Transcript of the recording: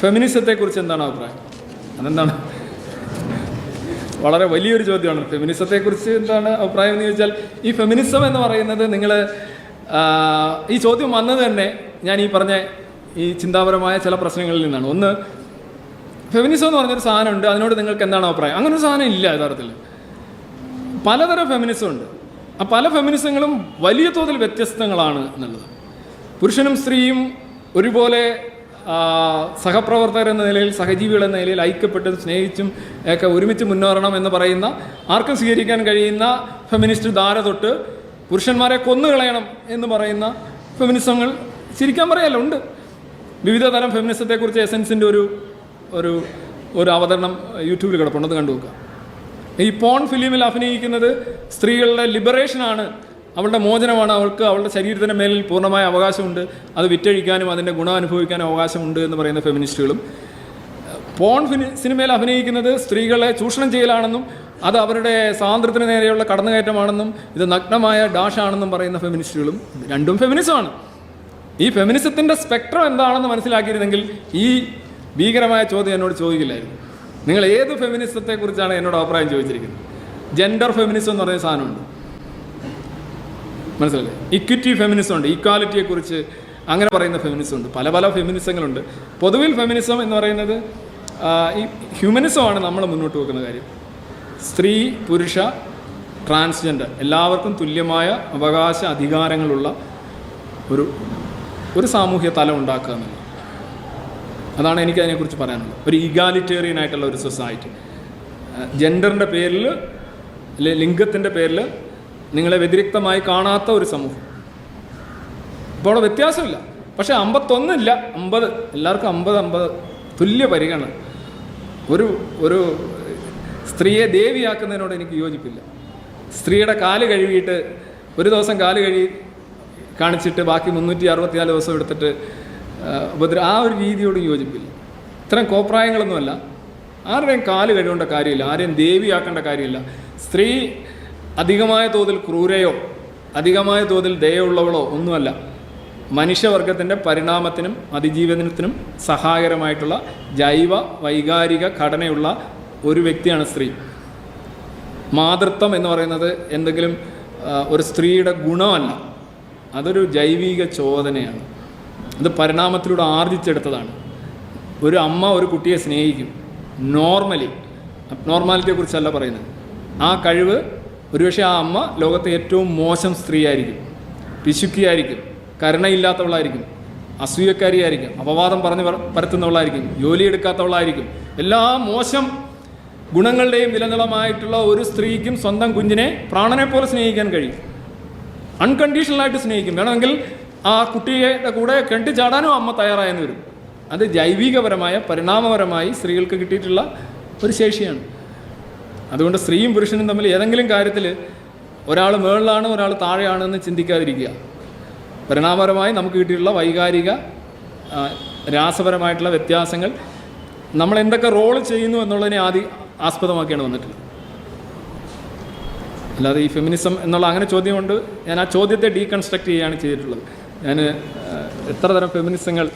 ഫെമിനിസത്തെക്കുറിച്ച് എന്താണ് അഭിപ്രായം? അതെന്താണ്? വളരെ വലിയൊരു ചോദ്യമാണ്. ഫെമിനിസത്തെക്കുറിച്ച് എന്താണ് അഭിപ്രായം എന്ന് ചോദിച്ചാൽ ഈ ഫെമിനിസം എന്ന് പറയുന്നത് നിങ്ങൾ ഈ ചോദ്യം വന്നത് തന്നെ ഞാൻ ഈ പറഞ്ഞ ഈ ചിന്താപരമായ ചില പ്രശ്നങ്ങളിൽ നിന്നാണ്. ഒന്ന് ഫെമിനിസം എന്ന് പറഞ്ഞൊരു സാധനമുണ്ട് അതിനോട് നിങ്ങൾക്ക് എന്താണ് അഭിപ്രായം? അങ്ങനെ ഒരു സാധനം ഇല്ല യഥാർത്ഥത്തിൽ. പലതരം ഫെമിനിസം ഉണ്ട്. ആ പല ഫെമിനിസങ്ങളും വലിയ തോതിൽ വ്യത്യസ്തങ്ങളാണ് എന്നുള്ളത്. പുരുഷനും സ്ത്രീയും ഒരുപോലെ സഹപ്രവർത്തകർ എന്ന നിലയിൽ സഹജീവികൾ എന്ന നിലയിൽ ഐക്യപ്പെട്ടും സ്നേഹിച്ചും ഒക്കെ ഒരുമിച്ച് മുന്നേറണം എന്ന് പറയുന്ന ആർക്കും സ്വീകരിക്കാൻ കഴിയുന്ന ഫെമിനിസ്റ്റ് ധാര തൊട്ട് പുരുഷന്മാരെ കൊന്നുകളയണം എന്ന് പറയുന്ന ഫെമിനിസങ്ങൾ ശരിക്കാൻ പറയല്ലോ ഉണ്ട്. വിവിധ തരം ഫെമിനിസത്തെക്കുറിച്ച് എസൻസിന്റെ ഒരു ഒരു ഒരു അവതരണം യൂട്യൂബിൽ കിടപ്പുണ്ട്. കണ്ടു നോക്കുക ഈ പോൺ ഫിലിമിൽ അഭിനയിക്കുന്നത് സ്ത്രീകളുടെ ലിബറേഷനാണ് അവളുടെ മോചനമാണ്. അവൾക്ക് അവളുടെ ശരീരത്തിന് മേലിൽ പൂർണമായ അവകാശമുണ്ട്. അത് വിറ്റഴിക്കാനും അതിന്റെ ഗുണം അനുഭവിക്കാനും അവകാശമുണ്ട് എന്ന് പറയുന്ന ഫെമിനിസ്റ്റുകളും പോൺ സിനിമയിൽ അഭിനയിക്കുന്നത് സ്ത്രീകളെ ചൂഷണം ചെയ്യലാണെന്നും അത് അവരുടെ സ്വാതന്ത്ര്യത്തിന് നേരെയുള്ള കടന്നുകയറ്റമാണെന്നും ഇത് നഗ്നമായ ഡാഷാണെന്നും പറയുന്ന ഫെമിനിസ്റ്റുകളും രണ്ടും ഫെമിനിസമാണ് ഈ ഫെമിനിസത്തിന്റെ സ്പെക്ട്രം എന്താണെന്ന് മനസ്സിലാക്കിയിരുന്നെങ്കിൽ ഈ ഭീകരമായ ചോദ്യം എന്നോട് ചോദിക്കില്ലായിരുന്നു. നിങ്ങൾ ഏത് ഫെമിനിസത്തെക്കുറിച്ചാണ് എന്നോട് അഭിപ്രായം ചോദിച്ചിരിക്കുന്നത്? ജെൻഡർ ഫെമിനിസം എന്ന് പറയുന്ന സാധനമുണ്ട്. മനസ്സിലല്ലേ ഇക്വിറ്റി ഫെമിനിസം ഉണ്ട് ഈക്വാലിറ്റിയെക്കുറിച്ച് അങ്ങനെ പറയുന്ന ഫെമിനിസം ഉണ്ട്. പല പല ഫെമിനിസങ്ങളുണ്ട് പൊതുവിൽ ഫെമിനിസം എന്ന് പറയുന്നത് ഈ ഹ്യൂമനിസമാണ് നമ്മൾ മുന്നോട്ട് വെക്കുന്ന കാര്യം. സ്ത്രീ പുരുഷ ട്രാൻസ്ജെൻഡർ എല്ലാവർക്കും തുല്യമായ അവകാശ അധികാരങ്ങളുള്ള ഒരു ഒരു സാമൂഹ്യ തലം ഉണ്ടാക്കുക എന്നുള്ളത്. അതാണ് എനിക്ക് അതിനെക്കുറിച്ച് പറയാനുള്ളത്. ഒരു ഇഗാലിറ്റേറിയൻ ആയിട്ടുള്ള ഒരു സൊസൈറ്റി ജെൻഡറിന്റെ പേരിൽ ലിംഗത്തിന്റെ പേരിൽ നിങ്ങളെ വ്യതിരിക്തമായി കാണാത്ത ഒരു സമൂഹം. ഇപ്പോൾ അവിടെ വ്യത്യാസമില്ല. പക്ഷേ അമ്പത്തൊന്നില്ല അമ്പത് എല്ലാവർക്കും അമ്പത് അമ്പത് തുല്യ പരിഗണന. ഒരു ഒരു സ്ത്രീയെ ദേവിയാക്കുന്നതിനോട് എനിക്ക് യോജിപ്പില്ല. സ്ത്രീയുടെ കാൽ കഴുകിയിട്ട് ഒരു ദിവസം കാൽ കഴുകി കാണിച്ചിട്ട് ബാക്കി മുന്നൂറ്റി അറുപത്തിനാല് ദിവസം എടുത്തിട്ട് ഉപദ്ര ആ ഒരു രീതിയോട് യോജിപ്പില്ല. ഇത്തരം കോപ്രായങ്ങളൊന്നുമല്ല. ആരുടെയും കാൽ കഴുകേണ്ട കാര്യമില്ല. ആരെയും ദേവിയാക്കേണ്ട കാര്യമില്ല. സ്ത്രീ അധികമായ തോതിൽ ക്രൂരയോ അധികമായ തോതിൽ ദയുള്ളവളോ ഒന്നുമല്ല. മനുഷ്യവർഗത്തിന്റെ പരിണാമത്തിനും അതിജീവനത്തിനും സഹായകരമായിട്ടുള്ള ജൈവ വൈകാരിക ഘടനയുള്ള ഒരു വ്യക്തിയാണ് സ്ത്രീ. മാതൃത്വം എന്ന് പറയുന്നത് എന്തെങ്കിലും ഒരു സ്ത്രീയുടെ ഗുണമല്ല. അതൊരു ജൈവിക ചോദനയാണ്. അത് പരിണാമത്തിലൂടെ ആർജിച്ചെടുത്തതാണ്. ഒരു അമ്മ ഒരു കുട്ടിയെ സ്നേഹിക്കും. നോർമലി അബ്നോർമാലിറ്റിയെക്കുറിച്ചല്ല പറയുന്നത്. ആ കഴിവ് ഒരുപക്ഷെ ആ അമ്മ ലോകത്തെ ഏറ്റവും മോശം സ്ത്രീയായിരിക്കും. പിശുക്കിയായിരിക്കും. കരുണയില്ലാത്തവളായിരിക്കും. അസൂയക്കാരിയായിരിക്കും. അപവാദം പറഞ്ഞ് പരത്തുന്നവളായിരിക്കും. ജോലിയെടുക്കാത്തവളായിരിക്കും. എല്ലാ മോശം ഗുണങ്ങളുടെയും വിലനിളമായിട്ടുള്ള ഒരു സ്ത്രീക്കും സ്വന്തം കുഞ്ഞിനെ പ്രാണനെ പോലെ സ്നേഹിക്കാൻ കഴിയും. അൺകണ്ടീഷണലായിട്ട് സ്നേഹിക്കും. വേണമെങ്കിൽ ആ കുട്ടിയുടെ കൂടെ കെട്ടിച്ചാടാനും അമ്മ തയ്യാറായെന്ന് വരും. അത് ജൈവികപരമായ പരിണാമപരമായി സ്ത്രീകൾക്ക് കിട്ടിയിട്ടുള്ള ഒരു ശേഷിയാണ്. അതുകൊണ്ട് സ്ത്രീയും പുരുഷനും തമ്മിൽ ഏതെങ്കിലും കാര്യത്തിൽ ഒരാൾ മുകളിലാണ് ഒരാൾ താഴെയാണെന്ന് ചിന്തിക്കാതിരിക്കുക. പരിണാമപരമായി നമുക്ക് കിട്ടിയിട്ടുള്ള വൈകാരിക രാസപരമായിട്ടുള്ള വ്യത്യാസങ്ങൾ നമ്മൾ എന്തൊക്കെ റോൾ ചെയ്യുന്നു എന്നുള്ളതിനെ ആദ്യം ആസ്പദമാക്കിയാണ് വന്നിട്ടുള്ളത്. അല്ലാതെ ഈ ഫെമിനിസം എന്നുള്ള അങ്ങനെ ചോദ്യമുണ്ട്. ഞാൻ ആ ചോദ്യത്തെ ഡീകൺസ്ട്രക്ട് ചെയ്യുകയാണ് ചെയ്തിട്ടുള്ളത്. ഞാൻ എത്ര തരം ഫെമിനിസങ്ങൾ